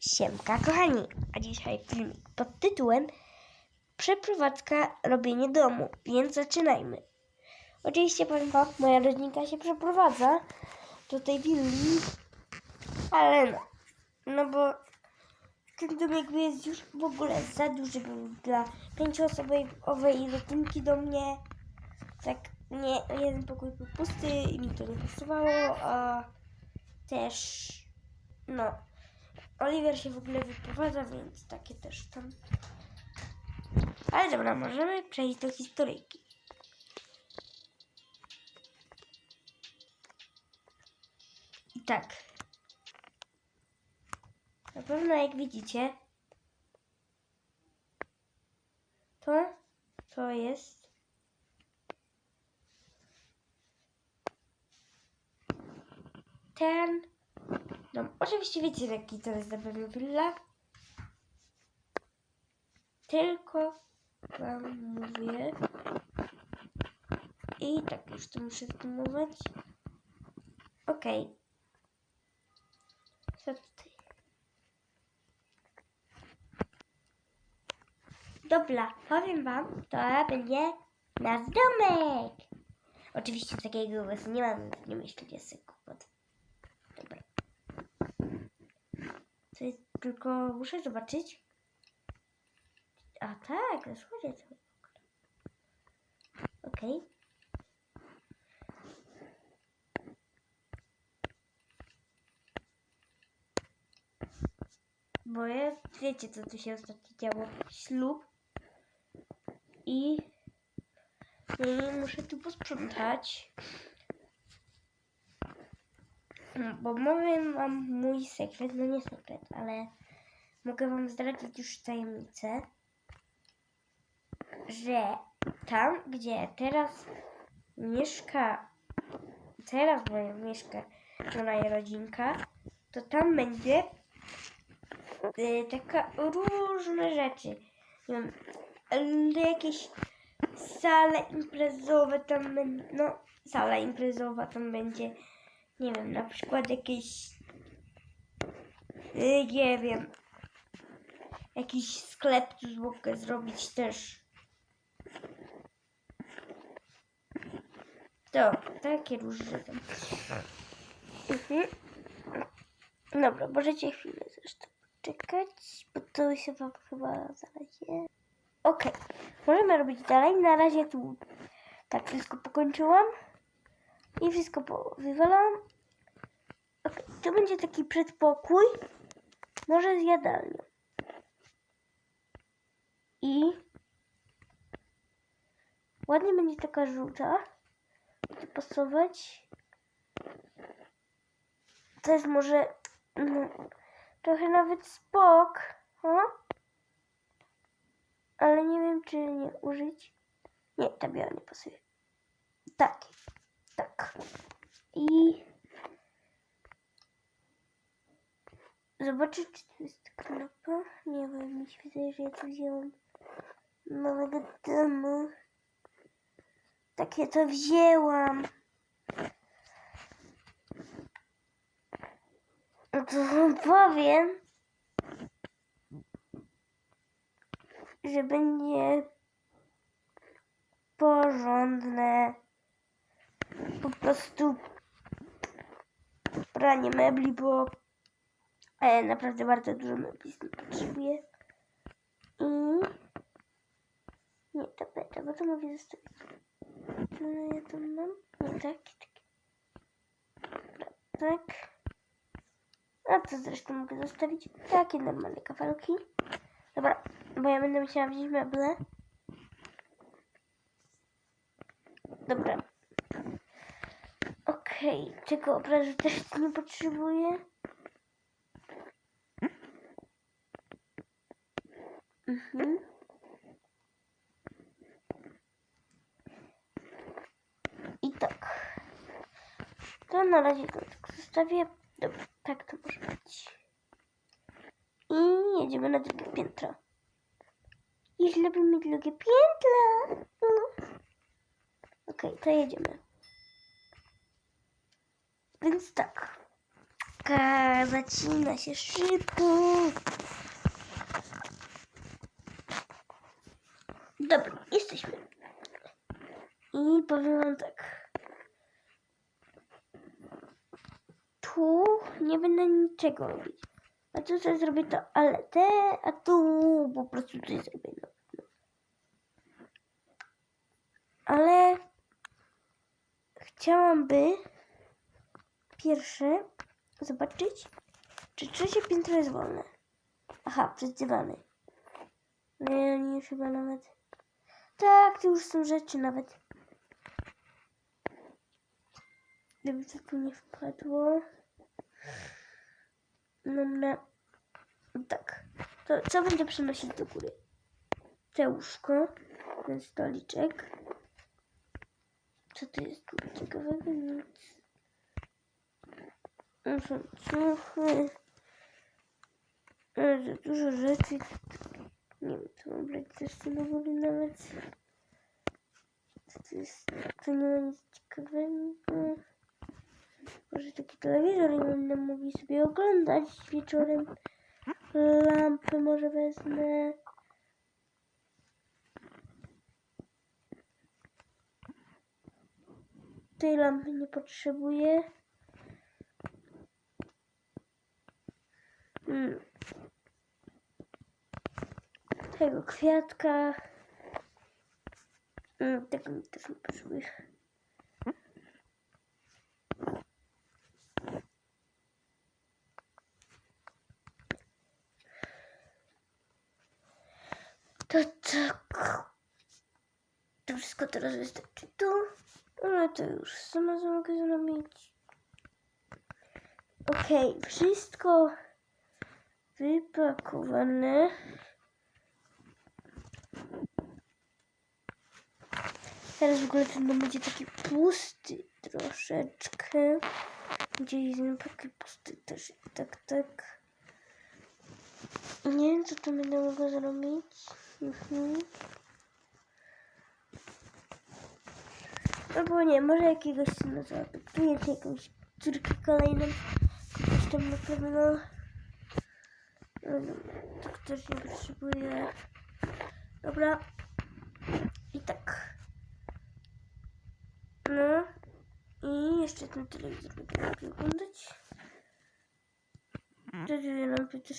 Siemka kochani, a dzisiaj filmik pod tytułem Przeprowadzka robienie domu, więc zaczynajmy. Oczywiście powiem wam, moja rodzinka się przeprowadza do tej willi, ale no, no bo ten dom jakby jest już w ogóle za duży był dla pięcioosobowej rodzinki do mnie. Tak, nie, jeden pokój był pusty i mi to nie pasowało, a też, no, Oliver się w ogóle wyprowadza, więc takie też tam. Ale dobra, możemy przejść do historyjki. I tak. Na pewno jak widzicie, to to jest ten dom. Oczywiście wiecie, jaki to jest zapewne willa. Tylko wam mówię. I tak, już to muszę zoomować. Okej. Co tutaj? Dobra, powiem wam, to będzie nasz domek. Oczywiście takiego głosu nie mam, nie myślę, jest sekund. Dobra. To jest tylko muszę zobaczyć. A tak, wschodzie to. Okej. Bo ja, wiecie co tu się ostatnio działo? Ślub. I muszę tu posprzątać. No, Bo mówię wam mój sekret, no nie sekret, ale mogę wam zdradzić już tajemnicę, że tam, gdzie teraz mieszka, teraz moja mieszka moja rodzinka, to tam będzie y, taka różne rzeczy. Nie wiem, y, jakieś sale imprezowe tam będą, no sala imprezowa tam będzie, nie wiem, na przykład jakieś, y, nie wiem, jakiś sklep tu mogę zrobić też. To, takie różne tam. Mhm. Dobra, możecie chwilę zresztą czekać, bo to się wam chyba zalezie. Okej, możemy robić dalej. Na razie tu tak wszystko pokończyłam i wszystko wywalam. To będzie taki przedpokój, może z jadalnią. I ładnie będzie taka żółta. Tu pasować. To jest może no, trochę nawet spok. O? Ale nie wiem, czy nie użyć. Nie, ta biała nie pasuje. Tak. Tak. I zobaczę, czy to jest knapa. Nie wiem, mi się wydaje, że ja to wzięłam nowego domu. Takie to wzięłam. No to wam powiem, że będzie porządne. Po prostu pranie mebli, bo e, naprawdę bardzo dużo tym potrzebuję. I nie, tapeta, bo to mogę zostawić. No ja to mam. Nie, tak, tak. Dobra, tak. A to zresztą mogę zostawić takie normalne kafelki. Dobra, bo ja będę musiała wziąć meble. Dobra. Okej, tego obrazu też nie potrzebuję. Mhm. I tak. To na razie to tak zostawię. Dobra, tak to może być. I jedziemy na drugie piętro. I zrobimy drugie piętro. No. Okej, to jedziemy. Więc tak. Zacina się szybko. Dobra, jesteśmy. I powiem wam tak. Tu nie będę niczego robić. A tu sobie zrobię to ale te, a tu po prostu coś zrobię. No. no. Ale chciałam-by pierwsze zobaczyć, czy trzecie piętro jest wolne. Aha, przez dywany. Nie, nie chyba nawet. Tak, to już są rzeczy nawet. Gdyby to tu nie wpadło. No, no. Tak. To co będę przenosić do góry? Te łóżko, ten stoliczek. Co to jest ciekawego? Nic. To są ciuchy. Za dużo rzeczy. Nie wiem, co mam brać też do góry nawet. To jest? To nie ma nic ciekawego. Może taki telewizor i będę mogli sobie oglądać wieczorem. Lampę może wezmę. Tej lampy nie potrzebuję. Hmm. Tego kwiatka. Hmm, tego mi też nie potrzebuję. To tak. To wszystko teraz wystarczy tu. Ale to już sama mogę zrobić. Okej, wszystko wypakowane. Teraz w ogóle ten dom będzie taki pusty troszeczkę. Gdzie jest taki pusty też. Tak, tak. Nie wiem, co tu będę mogła zrobić. Mhm. Albo nie, może jakiegoś syna zaadoptuję, czy jakąś córkę kolejną. Kogoś tam na pewno. No, no, Tak też nie potrzebuję. Dobra. I tak. No. I jeszcze ten telewizor będę mógł oglądać. Te dwie lampy też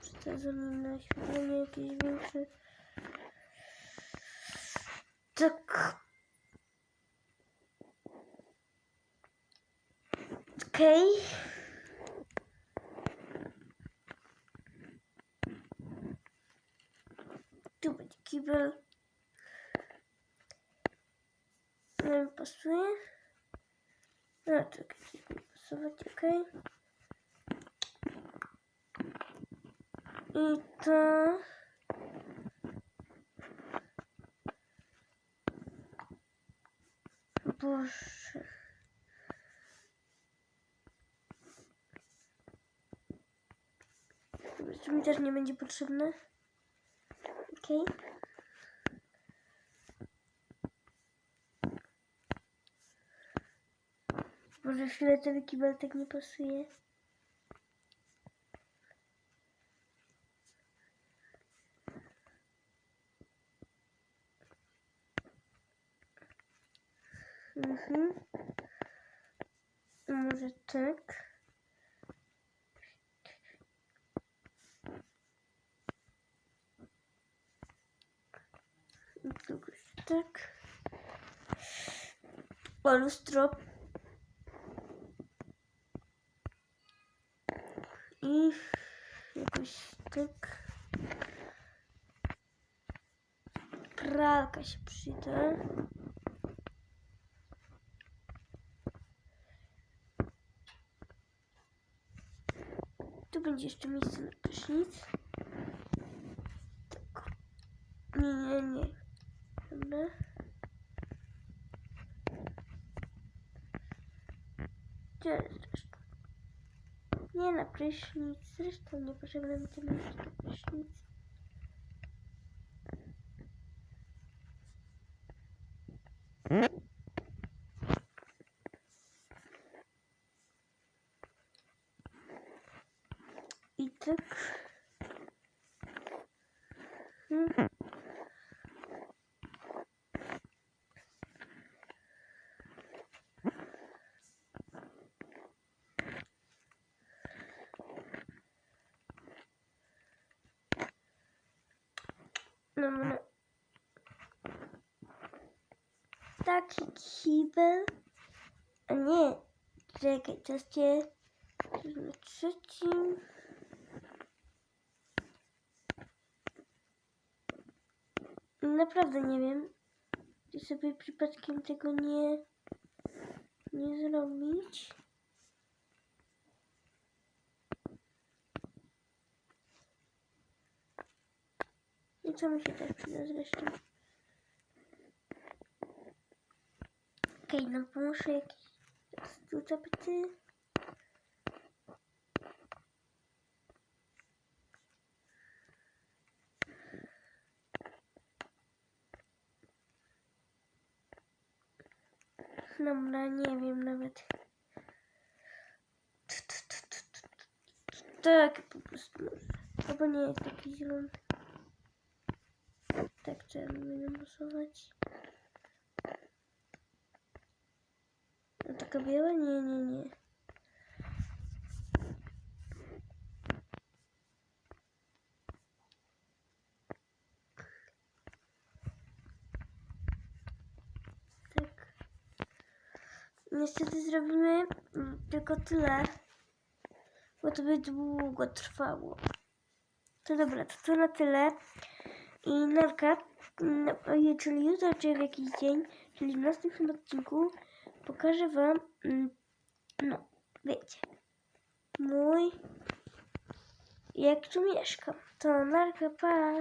przesadzone na świetlenie jakieś większe. Tak. Okej. Tu będzie kibel. No mi pasuje. No jakieś mi pasować, okej. I to... Boże. To mi też nie będzie potrzebne. Okej. Może fioletowy kibel tak nie pasuje. Mhm. Może tak. I Kogoś tak. O, lustro. I jakoś tak. Pralka się przyda. Tu będzie jeszcze miejsce na prysznic. Tak. Nie, nie, nie. Dobra. Gdzie jest reszta? Nie na prysznic. Zresztą nie potrzebne mi to miejsce na prysznic. tak. Hmm. No. Taki kibel. A nie. Czekaj, to jest na trzecim. Naprawdę nie wiem. Czy sobie przypadkiem tego nie, nie zrobić. I co mi się też przyda zresztą. Okej, no muszę jakiś tu zapyty. Dobra, nie wiem nawet. Tak, po prostu. Albo nie jest taki zielony. Tak trzeba będę losować. A taka biała? Nie, nie, nie. Tak. Niestety zrobimy mm, tylko tyle, bo to by długo trwało. To dobra, to to na tyle. I no, ojej, czyli jutro, czy w jakiś dzień, czyli w następnym odcinku pokażę Wam, mm, no, wiecie, mój, jak tu mieszkam. To narka, pa!